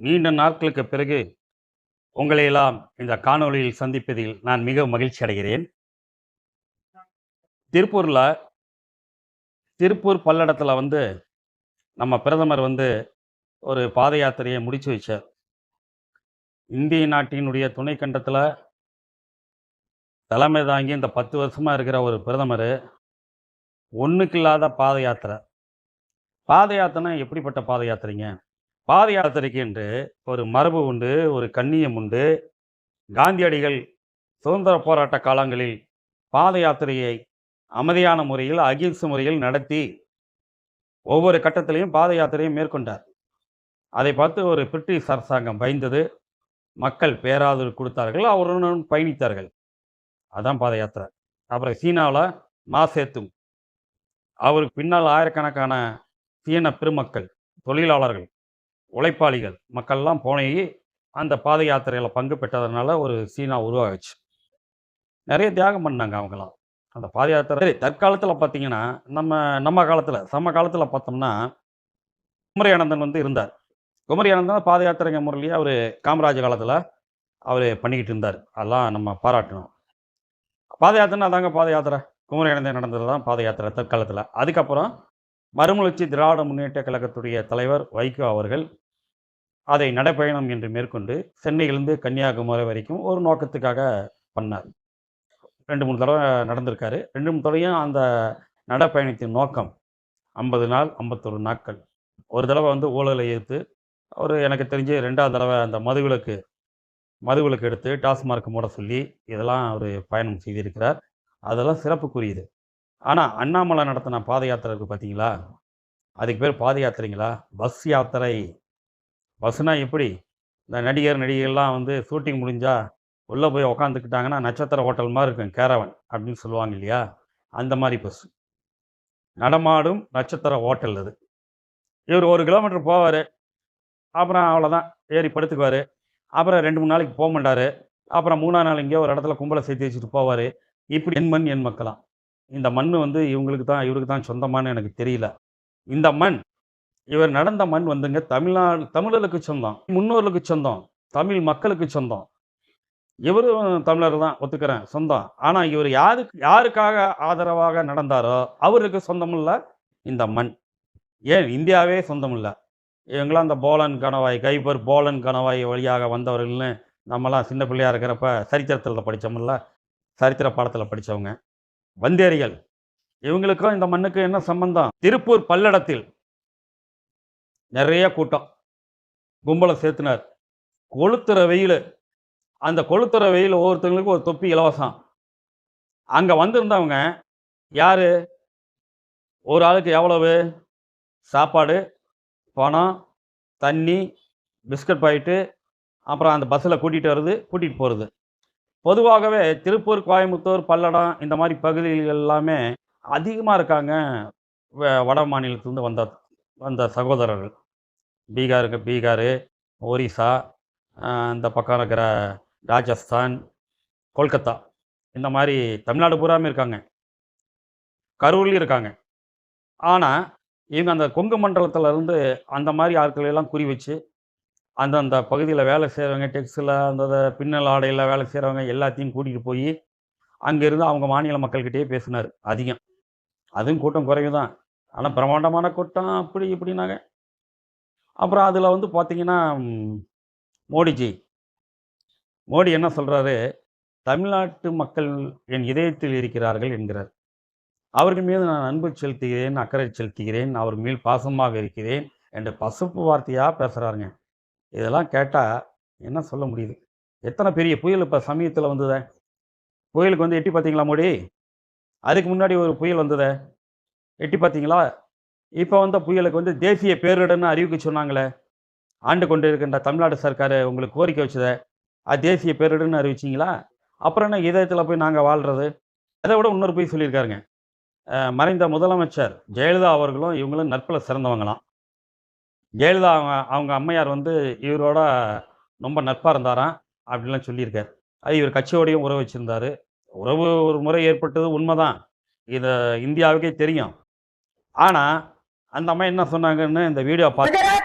நீண்ட நாட்களுக்கு பிறகு உங்களை எல்லாம் இந்த காணொளியில் சந்திப்பதில் நான் மிக மகிழ்ச்சி அடைகிறேன். திருப்பூரில் திருப்பூர் பல்லடத்தில் வந்து நம்ம பிரதமர் வந்து ஒரு பாத யாத்திரையை முடிச்சு வச்சார். இந்திய நாட்டினுடைய துணை கண்டத்தில் தலைமை தாங்கி இந்த பத்து வருஷமாக இருக்கிற ஒரு பிரதமர் ஒன்றுக்கு இல்லாத பாத யாத்திரை. பாத யாத்திரைனா எப்படிப்பட்ட பாத யாத்திரைங்க? பாத யாத்திரைக்கு என்று ஒரு மரபு உண்டு ஒரு கண்ணியம் உண்டு. காந்தியடிகள் சுதந்திர போராட்ட காலங்களில் பாத யாத்திரையை அமைதியான முறையில் அகிம்சை முறையில் நடத்தி ஒவ்வொரு கட்டத்திலையும் பாத யாத்திரையை மேற்கொண்டார். அதை பார்த்து ஒரு பிரிட்டிஷ் அரசாங்கம் பயந்தது. மக்கள் பேராதரவு கொடுத்தார்கள் அவருடன் பயணித்தார்கள். அதான் பாத யாத்திரை. அப்புறம் சீனாவில் மாசேத்துங் அவருக்கு பின்னால் ஆயிரக்கணக்கான சீன பெருமக்கள் தொழிலாளர்கள் உழைப்பாளிகள். மக்கள்லாம் போனி அந்த பாத யாத்திரையில் பங்கு பெற்றதுனால ஒரு சீனா உருவாகிச்சு நிறைய தியாகம் பண்ணாங்க அவங்களாம். அந்த பாத யாத்திரை சரி தற்காலத்தில் பார்த்தீங்கன்னா நம்ம நம்ம காலத்தில் சம காலத்தில் பார்த்தோம்னா குமரி வந்து இருந்தார். குமரி அனந்தன் பாத யாத்திரைங்க முறையிலேயே அவர் காமராஜ் காலத்தில் அவர் பண்ணிக்கிட்டு இருந்தார். அதெல்லாம் நம்ம பாராட்டணும். பாத யாத்திரைன்னா அதாங்க பாத யாத்திரை? குமரி நடந்தது தான் பாத யாத்திரை தற்காலத்தில். அதுக்கப்புறம் மறுமலர்ச்சி திராவிட முன்னேற்ற கழகத்துடைய தலைவர் வைகோ அவர்கள் அதை நடைப்பயணம் என்று மேற்கொண்டு சென்னையிலிருந்து கன்னியாகுமரி வரைக்கும் ஒரு நோக்கத்துக்காக பண்ணார். ரெண்டு மூணு தடவை நடந்திருக்காரு. ரெண்டு மூணு தடவையும் அந்த நடைப்பயணத்தின் நோக்கம் ஐம்பது நாள் ஐம்பத்தொரு நாட்கள். ஒரு தடவை வந்து ஊழலை எதிர்த்து அவர் எனக்கு தெரிஞ்சு ரெண்டாவது தடவை அந்த மதுவிலக்கு மதுவிலக்கு எடுத்து டாஸ்மார்க் மூட சொல்லி இதெல்லாம் அவர் பயணம் செய்திருக்கிறார். அதெல்லாம் சிறப்புக்குரியது. ஆனால் அண்ணாமலை நடத்தின பாத யாத்திரை இருக்குது பார்த்தீங்களா அதுக்கு பேர் பாத யாத்திரைங்களா? பஸ் யாத்திரை. பஸ்னா எப்படி? இந்த நடிகர் நடிகைகள்லாம் வந்து ஷூட்டிங் முடிஞ்சால் உள்ளே போய் உக்காந்துக்கிட்டாங்கன்னா நட்சத்திர ஹோட்டல் மாதிரி இருக்கும் கேரவன் அப்படின்னு சொல்லுவாங்க இல்லையா? அந்த மாதிரி பஸ் நடமாடும் நட்சத்திர ஹோட்டல் அது. இவர் ஒரு கிலோமீட்டர் போவார். அப்புறம் அவ்வளோதான் ஏறி படுத்துக்குவார். அப்புறம் ரெண்டு மூணு நாளைக்கு போக மாட்டார். அப்புறம் மூணாம் நாள் எங்கேயோ ஒரு இடத்துல கும்பலை சேர்த்து வச்சுட்டு போவார். இப்படி என் மண் என் மக்களாம் இந்த மண் வந்து இவங்களுக்கு தான் இவருக்கு தான் சொந்தமானு எனக்கு தெரியல. இந்த மண் இவர் நடந்த மண் வந்துங்க தமிழ்நாடு தமிழர்களுக்கு சொந்தம் முன்னோர்களுக்கு சொந்தம் தமிழ் மக்களுக்கு சொந்தம். இவரும் தமிழர் தான் ஒத்துக்கிறேன் சொந்தம். ஆனால் இவர் யாருக்கு யாருக்காக ஆதரவாக நடந்தாரோ அவருக்கு சொந்தமில்ல இல்லை இந்த மண். ஏன் இந்தியாவே சொந்தமில்ல. இவங்களாம் அந்த போலன் கணவாய் கைபர் போலன் கணவாய் வழியாக வந்தவர்கள்னு நம்மலாம் சின்ன பிள்ளையாக இருக்கிறப்ப சரித்திரத்தில் படித்தோம்ல சரித்திர பாடத்தில் படித்தவங்க வந்தேரிகள் இவங்களுக்கும் இந்த மண்ணுக்கு என்ன சம்பந்தம்? திருப்பூர் பல்லடத்தில் நிறைய கூட்டம். கும்பலை சேர்த்துனார். கொளுத்துற வெயில். அந்த கொளுத்துற வெயில் ஒவ்வொருத்தவங்களுக்கும் ஒரு தொப்பி இலவசம். அங்கே வந்திருந்தவங்க யார்? ஒரு ஆளுக்கு எவ்வளவு? சாப்பாடு பணம் தண்ணி பிஸ்கட் பாயிட்டு அப்புறம் அந்த பஸ்ஸில் கூட்டிகிட்டு வருது கூட்டிகிட்டு போகிறது பொதுவாகவே திருப்பூர் கோயம்புத்தூர் பல்லடம் இந்த மாதிரி பகுதிகள் எல்லாமே அதிகமாக இருக்காங்க வ- வட மாநிலத்திலேருந்து வந்த வந்த சகோதரர்கள். பீகாருக்கு பீகார் ஒரிசா இந்த பக்கம் இருக்கிற ராஜஸ்தான் கொல்கத்தா. இந்த மாதிரி தமிழ்நாடு பூராமே இருக்காங்க. கரூர்லேயும் இருக்காங்க. ஆனால் இவங்க அந்த கொங்கு மண்டலத்துல இருந்து அந்த மாதிரி ஆட்களை எல்லாம் குறி வச்சு அந்தந்த பகுதியில் வேலை செய்கிறவங்க டெக்ஸில் அந்த பின்னல் ஆடையில் வேலை செய்கிறவங்க எல்லாத்தையும் கூட்டிகிட்டு போய் அங்கேருந்து அவங்க மாநில மக்கள்கிட்டயே பேசினார். அதிகம். அதுவும் கூட்டம் குறைவு தான் ஆனால் பிரம்மாண்டமான கூட்டம் அப்படி இப்படின்னாங்க. அப்புறம் அதில் வந்து பார்த்தீங்கன்னா மோடிஜி. மோடி என்ன சொல்கிறாரு தமிழ்நாட்டு மக்கள் என் இதயத்தில் இருக்கிறார்கள் என்கிறார். அவர்கள் மீது நான் அன்பு செலுத்துகிறேன் அக்கறை செலுத்துகிறேன் அவர் மேல் பாசமாக இருக்கிறேன் என்று பசுப்பு வார்த்தையாக பேசுகிறாருங்க இதெல்லாம் கேட்டால் என்ன சொல்ல முடியுது? எத்தனை பெரிய புயல் இப்போ சமயத்தில் வந்ததே? புயலுக்கு வந்து எட்டி பார்த்தீங்களா மோடி? அதுக்கு முன்னாடி ஒரு புயல் வந்ததே? எட்டி பார்த்தீங்களா இப்போ வந்த புயலுக்கு வந்து தேசிய பேரிடர்னு அறிவிக்க சொன்னாங்களே. ஆண்டு கொண்டு இருக்கின்ற தமிழ்நாடு சர்க்கார் உங்களுக்கு கோரிக்கை வச்சதை அது தேசிய பேரிடர்னு அறிவிச்சிங்களா? அப்புறம் என்ன இதயத்தில் போய் நாங்கள் வாழ்கிறது அதை விட இன்னொரு போய் சொல்லியிருக்காருங்க. மறைந்த முதலமைச்சர் ஜெயலலிதா அவர்களும் இவங்களும் நட்பில் சிறந்தவங்களாம். ஜெயலலிதா அவங்க அவங்க அம்மையார் வந்து இவரோட ரொம்ப நட்பாக இருந்தாராம் அப்படின்லாம் சொல்லியிருக்கார். அது இவர் கட்சியோடையும் உறவு வச்சுருந்தார். உறவு ஒரு முறை ஏற்பட்டது உண்மைதான். இதை இந்தியாவுக்கே தெரியும். ஆனால் அந்த அம்மா என்ன சொன்னாங்கன்னு இந்த வீடியோ பார்த்து